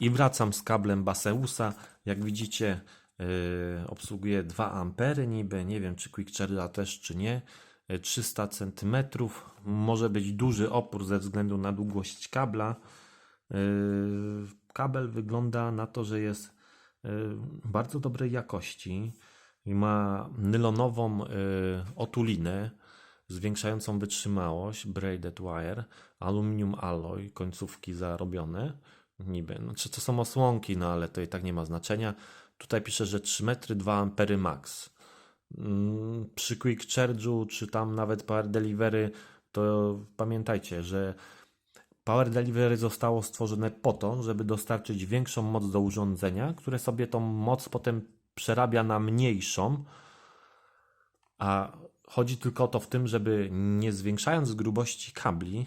I wracam z kablem Baseusa. Jak widzicie, yy, obsługuje 2 ampery niby. Nie wiem, czy Quick Charge'a też, czy nie. Yy, 300 cm. Może być duży opór ze względu na długość kabla. Yy, Kabel wygląda na to, że jest yy, bardzo dobrej jakości i ma nylonową yy, otulinę zwiększającą wytrzymałość, braided wire, aluminium alloy, końcówki zarobione, niby. Znaczy to są osłonki, no ale to i tak nie ma znaczenia. Tutaj pisze, że 3 metry 2 ampery max. Mm, Przy Quick Charge'u, czy tam nawet Power Delivery, to pamiętajcie, że Power Delivery zostało stworzone po to, żeby dostarczyć większą moc do urządzenia, które sobie tą moc potem przerabia na mniejszą, a chodzi tylko o to w tym, żeby nie zwiększając grubości kabli,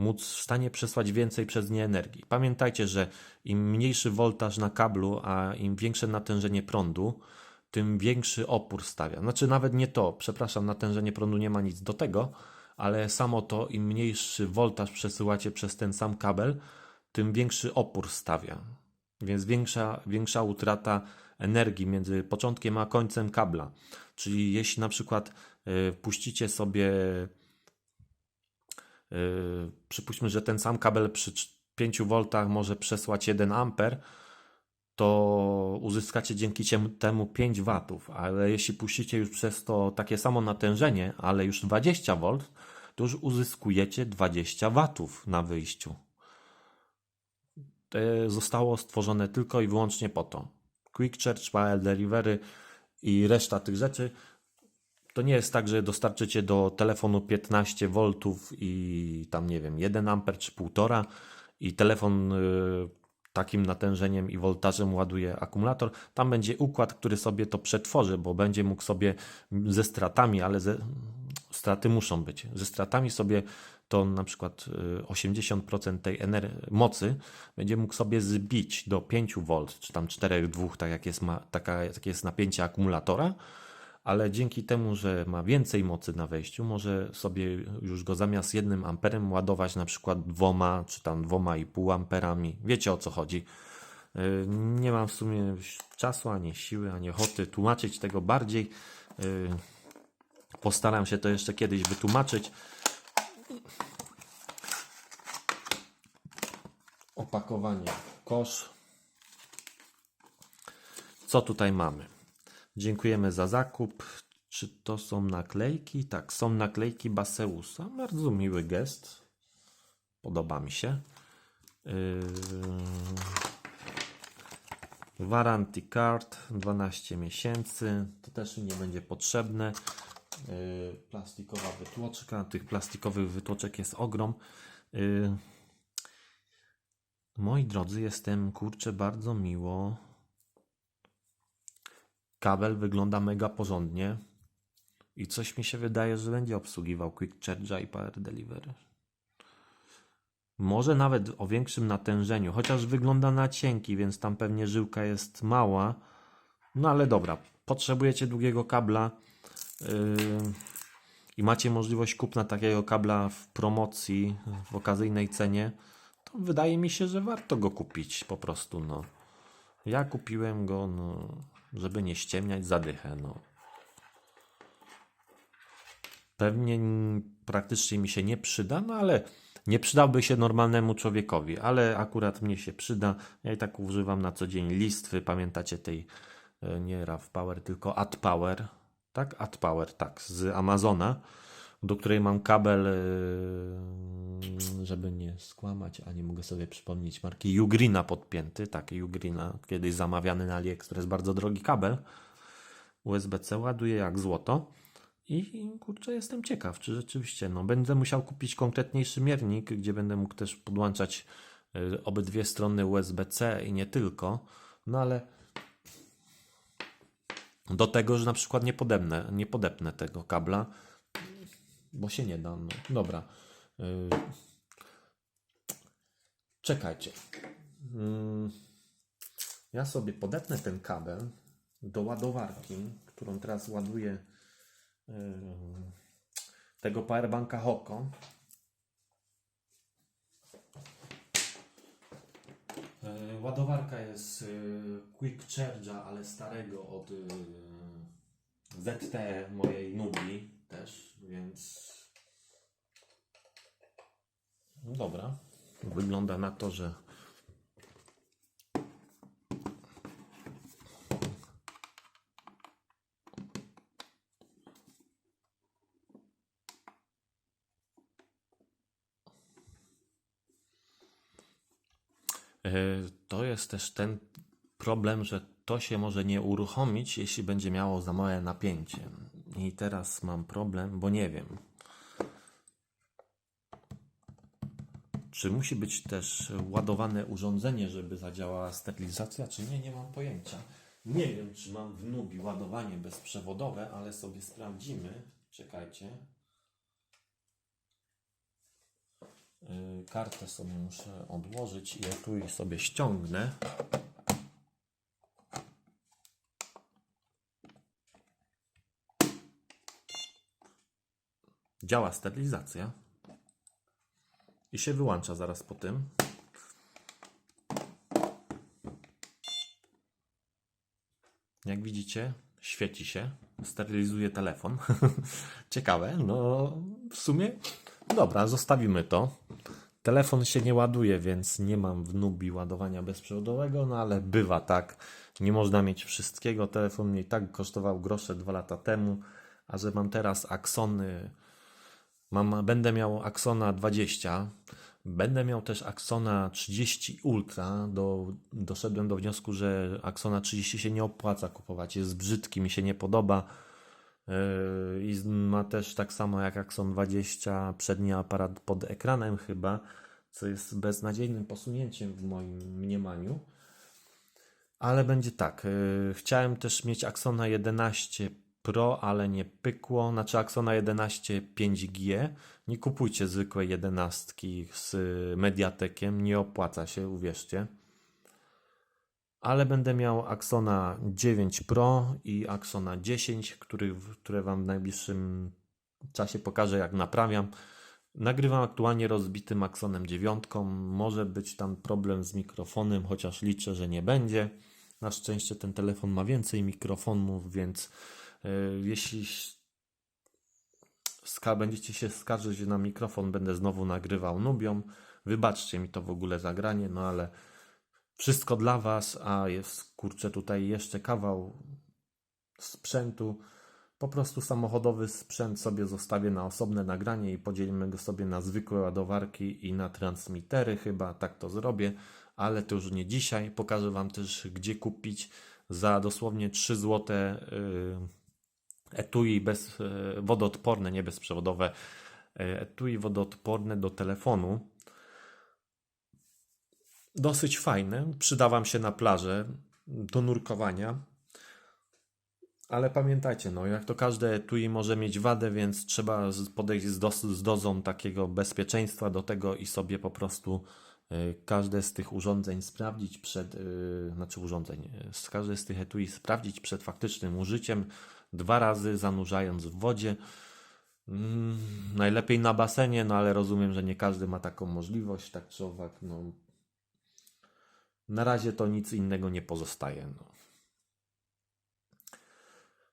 móc w stanie przesłać więcej przez nie energii. Pamiętajcie, że im mniejszy voltaż na kablu, a im większe natężenie prądu, tym większy opór stawia. Znaczy nawet nie to, przepraszam, natężenie prądu nie ma nic do tego, ale samo to, im mniejszy voltaż przesyłacie przez ten sam kabel, tym większy opór stawia. Więc większa, większa utrata energii między początkiem a końcem kabla. Czyli jeśli na przykład y, puścicie sobie, przypuśćmy, że ten sam kabel przy cz- 5 V może przesłać 1 A, to uzyskacie dzięki temu 5 W, ale jeśli puścicie już przez to takie samo natężenie, ale już 20 V, to już uzyskujecie 20 W na wyjściu. To zostało stworzone tylko i wyłącznie po to. Quick Charge, Power Delivery i reszta tych rzeczy to nie jest tak, że dostarczycie do telefonu 15 V i tam nie wiem, 1 A czy 1,5 i telefon y, takim natężeniem i voltażem ładuje akumulator. Tam będzie układ, który sobie to przetworzy, bo będzie mógł sobie ze stratami, ale ze, straty muszą być. Ze stratami sobie to na przykład y, 80% tej ener- mocy będzie mógł sobie zbić do 5 V, czy tam 4,2, tak jak jest, ma, taka, takie jest napięcie akumulatora, ale dzięki temu, że ma więcej mocy na wejściu, może sobie już go zamiast jednym amperem ładować na przykład dwoma, czy tam dwoma i pół amperami. Wiecie o co chodzi. Y, Nie mam w sumie czasu, ani siły, ani ochoty tłumaczyć tego bardziej. Y, Postaram się to jeszcze kiedyś wytłumaczyć. Opakowanie kosz. Co tutaj mamy? Dziękujemy za zakup. Czy to są naklejki? Tak, są naklejki Baseusa. Bardzo miły gest. Podoba mi się. Yy... Warranty card 12 miesięcy. To też nie będzie potrzebne. Yy, Plastikowa wytłoczka. Tych plastikowych wytłoczek jest ogrom. Yy, Moi drodzy, jestem kurczę bardzo miło. Kabel wygląda mega porządnie. I coś mi się wydaje, że będzie obsługiwał Quick Charge'a i Power Delivery. Może nawet o większym natężeniu, chociaż wygląda na cienki, więc tam pewnie żyłka jest mała. No ale dobra, potrzebujecie długiego kabla yy, i macie możliwość kupna takiego kabla w promocji, w okazyjnej cenie, to wydaje mi się, że warto go kupić po prostu. No. Ja kupiłem go, no, żeby nie ściemniać zadychę. No. Pewnie praktycznie mi się nie przyda, no ale nie przydałby się normalnemu człowiekowi, ale akurat mnie się przyda. Ja i tak używam na co dzień listwy. Pamiętacie tej e, nie RAV Power, tylko AdPower, tak? AdPower, tak, z Amazona, do której mam kabel, e, żeby nie skłamać, a nie mogę sobie przypomnieć marki Ugrina podpięty, tak, Ugrina, kiedyś zamawiany na AliExpress, bardzo drogi kabel. USB-C ładuje jak złoto. I kurczę, jestem ciekaw, czy rzeczywiście, no, będę musiał kupić konkretniejszy miernik, gdzie będę mógł też podłączać y, obydwie strony USB-C i nie tylko, no ale do tego, że na przykład nie podepnę, nie podepnę tego kabla, bo się nie da. No. Dobra. Y, Czekajcie. Mm, Ja sobie podepnę ten kabel do ładowarki, którą teraz ładuję yy, tego powerbanka Hoko. Yy, ładowarka jest y, Quick Charge'a, ale starego od y, ZT mojej Nubi też, więc no dobra. Wygląda na to, że E, To jest też ten problem, że to się może nie uruchomić, jeśli będzie miało za małe napięcie. I teraz mam problem, bo nie wiem. Czy musi być też ładowane urządzenie, żeby zadziałała sterylizacja, czy nie? Nie mam pojęcia. Nie wiem, czy mam w Nubi ładowanie bezprzewodowe, ale sobie sprawdzimy. Czekajcie. Yy, Kartę sobie muszę odłożyć i ja tu sobie ściągnę. Działa sterylizacja. I się wyłącza zaraz po tym. Jak widzicie, świeci się, sterylizuje telefon. Ciekawe, no w sumie dobra, zostawimy to. Telefon się nie ładuje, więc nie mam w Nubi ładowania bezprzewodowego, no ale bywa tak. Nie można mieć wszystkiego. Telefon mnie i tak kosztował grosze dwa lata temu, a że mam teraz Axony Mam, będę miał Axona 20, będę miał też Axona 30 Ultra. Do, doszedłem do wniosku, że Axona 30 się nie opłaca kupować, jest brzydki, mi się nie podoba. Yy, I ma też tak samo jak Axon 20 przedni aparat pod ekranem chyba, co jest beznadziejnym posunięciem w moim mniemaniu. Ale będzie tak. yy, Chciałem też mieć Axona 11 Pro, ale nie pykło. Znaczy Axona 11 5G. Nie kupujcie zwykłej 11 z Mediatekiem. Nie opłaca się, uwierzcie. Ale będę miał Axona 9 Pro i Axona 10, który, które Wam w najbliższym czasie pokażę, jak naprawiam. Nagrywam aktualnie rozbitym Axonem 9. Może być tam problem z mikrofonem, chociaż liczę, że nie będzie. Na szczęście ten telefon ma więcej mikrofonów, więc jeśli ska- będziecie się skarżyć na mikrofon, będę znowu nagrywał Nubią. Wybaczcie mi to w ogóle zagranie, no ale wszystko dla Was, a jest kurczę tutaj jeszcze kawał sprzętu. Po prostu samochodowy sprzęt sobie zostawię na osobne nagranie i podzielimy go sobie na zwykłe ładowarki i na transmitery. Chyba tak to zrobię, ale to już nie dzisiaj. Pokażę Wam też, gdzie kupić za dosłownie 3 zł etui bez, y, wodoodporne, nie bezprzewodowe, y, etui wodoodporne do telefonu. Dosyć fajne. Przyda Wam się na plażę do nurkowania. Ale pamiętajcie, no jak to każde etui może mieć wadę, więc trzeba podejść z, dos, z dozą takiego bezpieczeństwa do tego i sobie po prostu y, każde z tych urządzeń sprawdzić przed, y, znaczy urządzeń, z każde z tych etui sprawdzić przed faktycznym użyciem, dwa razy zanurzając w wodzie. Mm, najlepiej na basenie, no ale rozumiem, że nie każdy ma taką możliwość, tak czy owak, no. Na razie to nic innego nie pozostaje, no.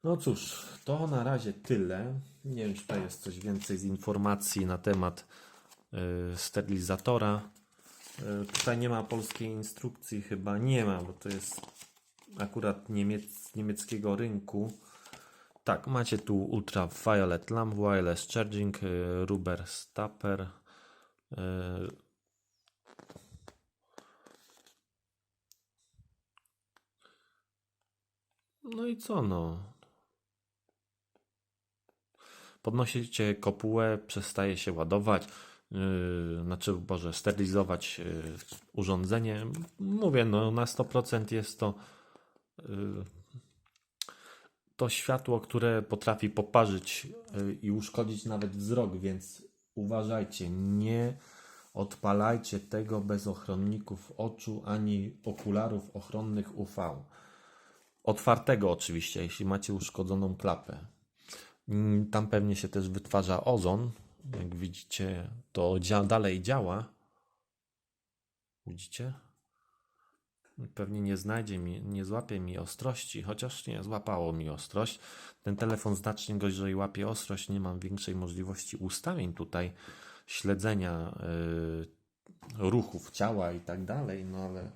No cóż, to na razie tyle. Nie wiem, czy tutaj jest coś więcej z informacji na temat y, sterylizatora. Y, tutaj nie ma polskiej instrukcji, chyba nie ma, bo to jest akurat niemiec, niemieckiego rynku. Tak, macie tu Ultraviolet Lamp, Wireless Charging, y, Rubber Stapper. y, No i co no? Podnosicie kopułę, przestaje się ładować, yy, znaczy, Boże, sterylizować yy, urządzenie. Mówię, no na 100% jest to yy, to światło, które potrafi poparzyć yy, i uszkodzić nawet wzrok, więc uważajcie, nie odpalajcie tego bez ochronników oczu ani okularów ochronnych UV. Otwartego oczywiście, jeśli macie uszkodzoną klapę. Mm, Tam pewnie się też wytwarza ozon. Jak widzicie, to dalej działa. Widzicie? Pewnie nie znajdzie mi, nie złapie mi ostrości, chociaż nie, złapało mi ostrość. Ten telefon znacznie gorzej łapie ostrość, nie mam większej możliwości ustawień tutaj, śledzenia y, ruchów ciała i tak dalej, no ale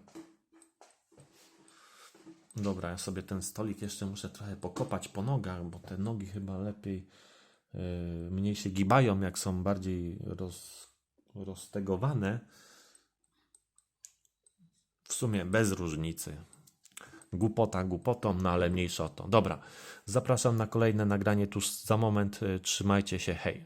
Dobra, ja sobie ten stolik jeszcze muszę trochę pokopać po nogach, bo te nogi chyba lepiej, yy, mniej się gibają, jak są bardziej roz, roztegowane. W sumie bez różnicy. Głupota głupotą, no ale mniejsza o to. Dobra, zapraszam na kolejne nagranie tuż za moment. Yy, Trzymajcie się, hej.